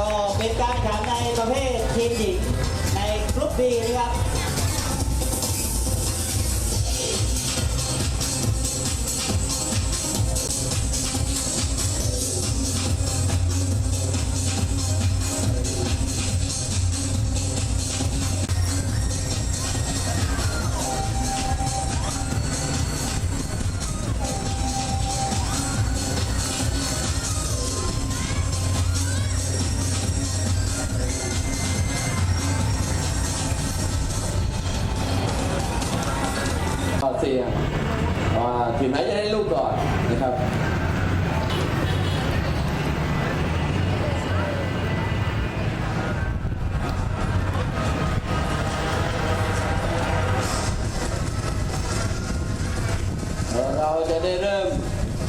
ก็เป็นการแข่งในประเภททีมหญิงในกรุ๊ปบีนะครับ นะครับเราจะได้เริ่ม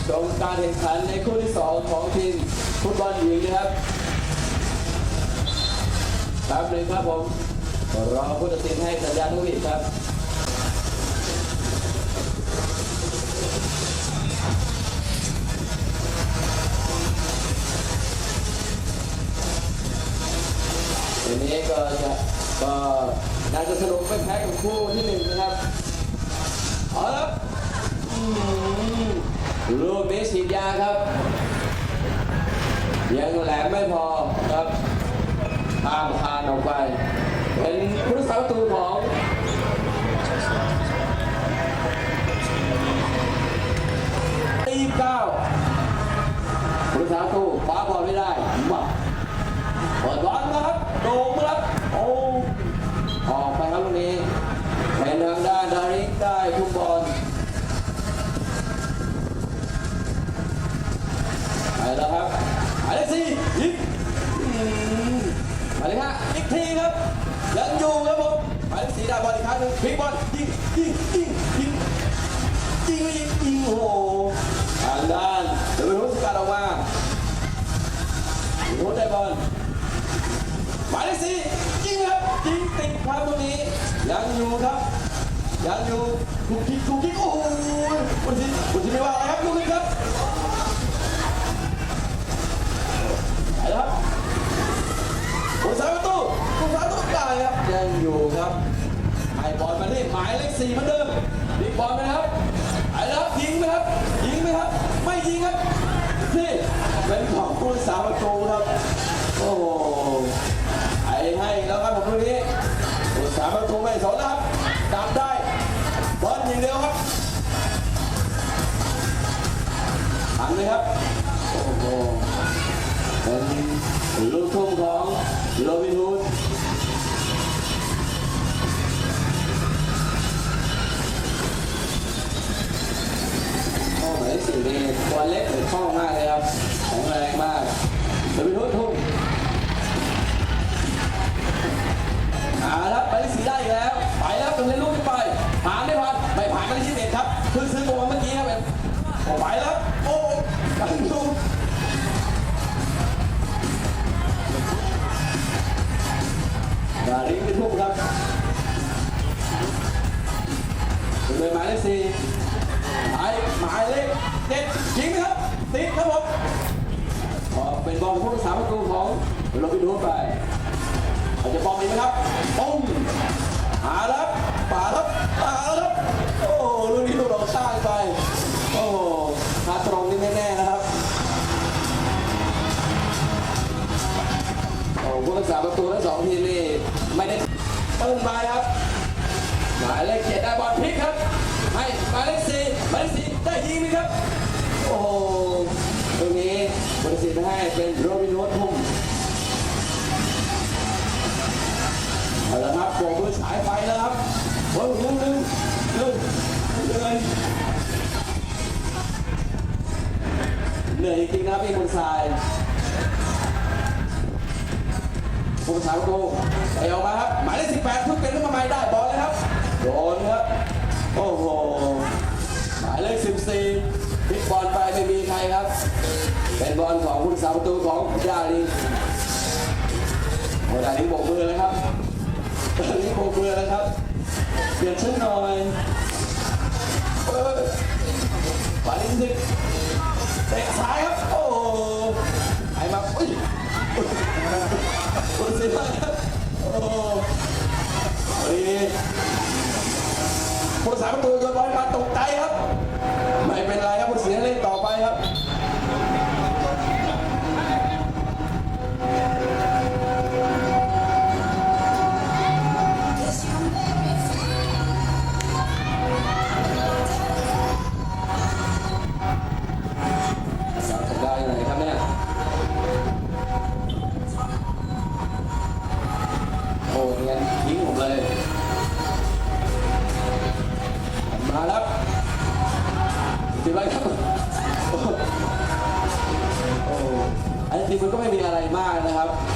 ชมการแข่งขันในคู่ที่ 2 ของทีมฟุตบอลหญิงนะครับแป๊บหนึงครับผมรอผู้ตัดสินให้สัญญาณนกหวีดครับ ก็จะก็น่าจะสนุกไม่แพ้กับคู่ที่หนึ่งนะครับเอาละรับอืมลูกนี้ฉีดยาครับ ยังแหลมไม่พอครับข้ามคานออกไป เป็นผู้รักษาประตูของตีเก้าผู้รักษาประตูคว้าบอลไม่ได้มาเปิดบอลนะครับ โด่งมารับโอ้ออกไปครับตรงนี้เป็นทางด้านดาริกได้ทุกบอลไปแล้วครับหมายเลขสี่ยิงอืมหมายเลขห้าอีกทีครับยังอยู่ครับผมหมายเลขสี่ได้บอลอีกครั้งหนึ่งพลิกบอลยิงยิงยิงยิงยิงยิงยิงโอ้โหทางด้านเดี๋ยวไปรู้สกัดออกมารู้ได้บอล หมายเลขสี่ยิงครับยิงติดครับตรงนี้ยังอยู่ครับยังอยู่คุกคิกคุกคิกโอ้ยคนที่คนที่ไม่ว่าอะไรครับลูกนี้ครับไปแล้วครับผู้สาประตูผู้สาประตูได้ครับยังอยู่ครับให้บอลมาที่หมายเลขสี่เหมือนเดิมยิงบอลไปนะครับไปแล้วครับยิงไหมครับยิงไหมครับ ไม่ยิงครับนี่เป็นของผู้สาประตูครับโอ้ ให้แล้วครับผมตรงนี้สาหประตูไม่สนแล้วครับดับได้บอลอย่างเดียวครับหันเลยครับ โอ้โหเป็นลูกทุ่งของโรบินฮูดโอ้หมายสี่นี่ตัวเล็กหรือคล่องมาก แบบโอ้ไปแล้ว โอ้กันดูดาริงไปทุ่มครับเป็นเลยหมายเลขสี่หมายหมายเลขเจ็ดยิงไหมครับ ติดครับผมออกเป็นบอลผู้รักษาประตูของโรบินฮูดไปเราจจะบอลอีกไหมครับปุ้งหาแล้วป่าแล้วป่าแล้วครับโอ้โหลูกนี้ลูกเราข้างไป ผู้รักษาประตูทั้งสองทีมนี่ไม่ได้เปิ้ลมาครับ หมายเลขเจ็ดได้บอลพลิกครับ ให้หมายเลขสี่หมายเลขสี่ได้ยิงไหมครับ โอ้โหตรงนี้บริสิทธิ์ให้เป็นโรบินฮูดทุ่มเอาละครับโบกมือฉายไฟแล้วครับโอ้ยหนึ่งหนึ่งหนึ่งเลยเหนื่อยจริงนะครับพี่บุญทราย ผู้สาวระตูเออมาครับ หมายเลขสิ18เพิ่งเป็นลูกมาใหม่ได้บอลเลยครับ โดนครับ โอ้โห หมายเลขสิบสี่พิกบอลไปไม่มีใครครับ เป็นบอลของคุณสาประตูของดาลินโอ้ดาลินบกมือเลยครับดาลินบกมือแล้วครับ เปลี่ยนชื่อหน่อยหมายเลข10เตะซ้ายครับ โอ้ยไอ้มาอุ้ย คนเสียโอ้ดีคนสามตัวจะร้อลมาตกใจครับ ไม่เป็นไรครับผู้เสียเล่นต่อไปครับ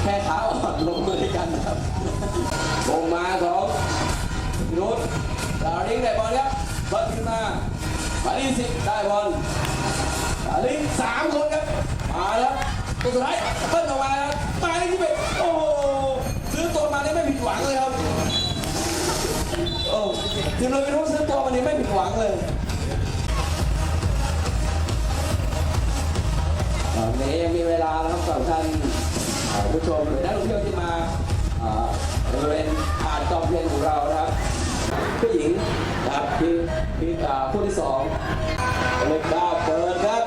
ค่ขาอ่อนลงมืด้วยกันครับลงมาสองรุดดาริงได้บอลครับบอลขึ้นมาบาลีสิได้บอลดาริงสามคนครับมาแล้วตัวสุดท้ายเปิ้ลออกมาครับมาได้ที่เป็นโอ้โหซื้อตัวมาได้ไม่ผิดหวังเลยครับโอ้คือเราไม่รู้ซื้อตัวมาเนี้ไม่ผิดหวังเลยตอนนี้ยังมีเวลานะครับสองท่าน ผู้ชมหรือนักท่องเที่ยวที่มาบริเวณหาดจอมเทียนของเรานะครับผู้หญิงนะครับคือที่ผู้ที่สองเล็กดาเปิดครับ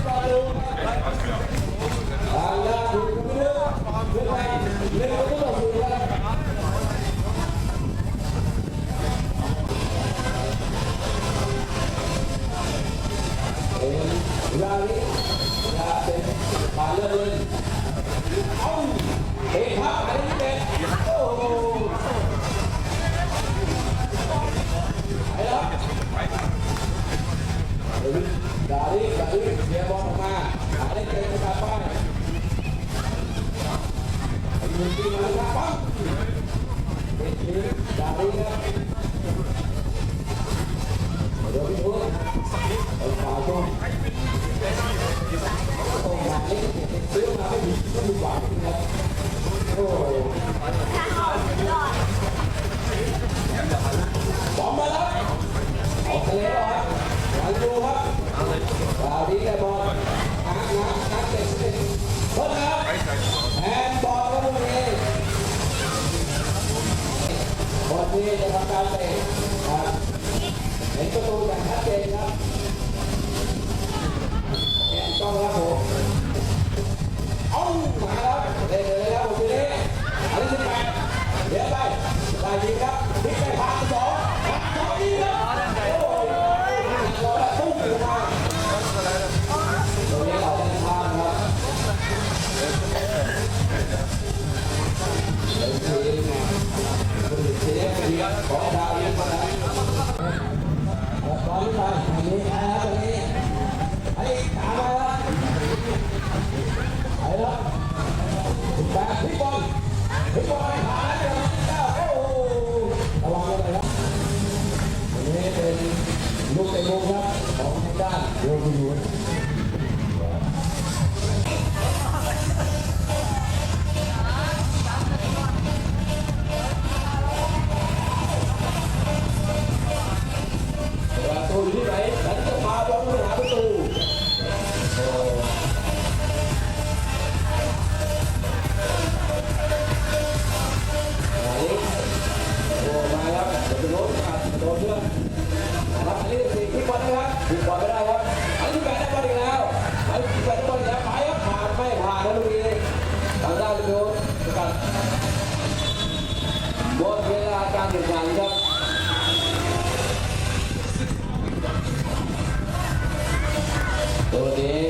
Lari, lari, lari, lari, Gracias. ประตูอย่างชัดเจนครับแอนต้องรับผมเอามาครับเลยเลย de